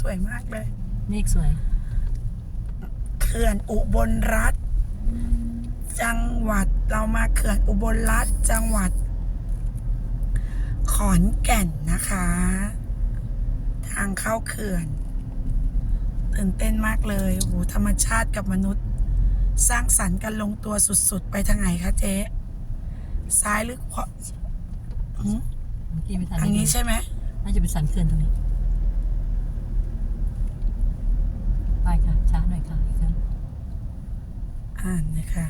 สวยมากเลย เมฆสวย เขื่อนอุบลรัฐ จังหวัดเรามาเขื่อนอุบลรัฐจังหวัด ขอนแก่นนะคะ ทางเข้าเขื่อนตื่นเต้นมากเลยโอ้โหธรรมชาติกับมนุษย์ สร้างสรรค์กันลงตัวสุดๆ ไปทางไหนคะเจ๊ซ้ายหรือขวาหืมเมื่อกี้ไม่ทันทางนี้ได้ดูใช่ไหมน่าจะเป็นสันเขื่อนตรงนี้ ไปค่ะ ช้าหน่อยค่ะอีกครั้ง อ่านเลยค่ะ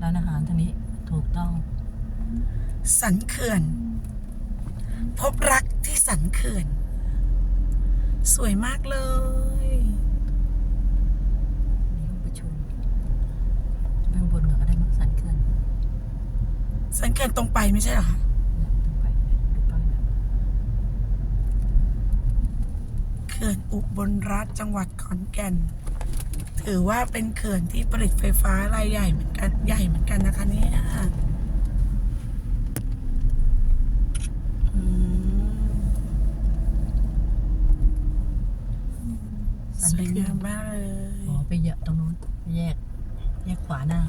ร้านอาหารทางนี้ถูกต้อง สันเขื่อน พบรักที่สันเขื่อน สวยมากเลยมีห้องประชุมเบื้องบนเหนือก็ได้มั้งสันเขื่อนสันเขื่อนตรงไปไม่ใช่เหรอคะเนี่ยตรงไปดูป้ายนะเขื่อนอุบลรัฐจังหวัดขอนแก่น ถือว่าเป็นเขื่อนที่ผลิตไฟฟ้ารายใหญ่เหมือนกันใหญ่เหมือนกันนะคะเนี่ยอืมสันสวยเขื่องานมมากเลยอ๋อไปเหยอะตรงนู้นไปแยก แยกขวาหน้า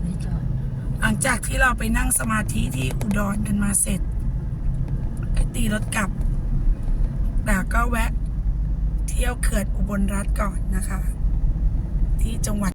ไม่จอดหลังจากที่เราไปนั่งสมาธิที่อุดรกันมาเสร็จก็ตีรถกลับแต่ก็แวะเที่ยวเขื่อนอุบลรัฐก่อนนะคะ ที่จังหวัด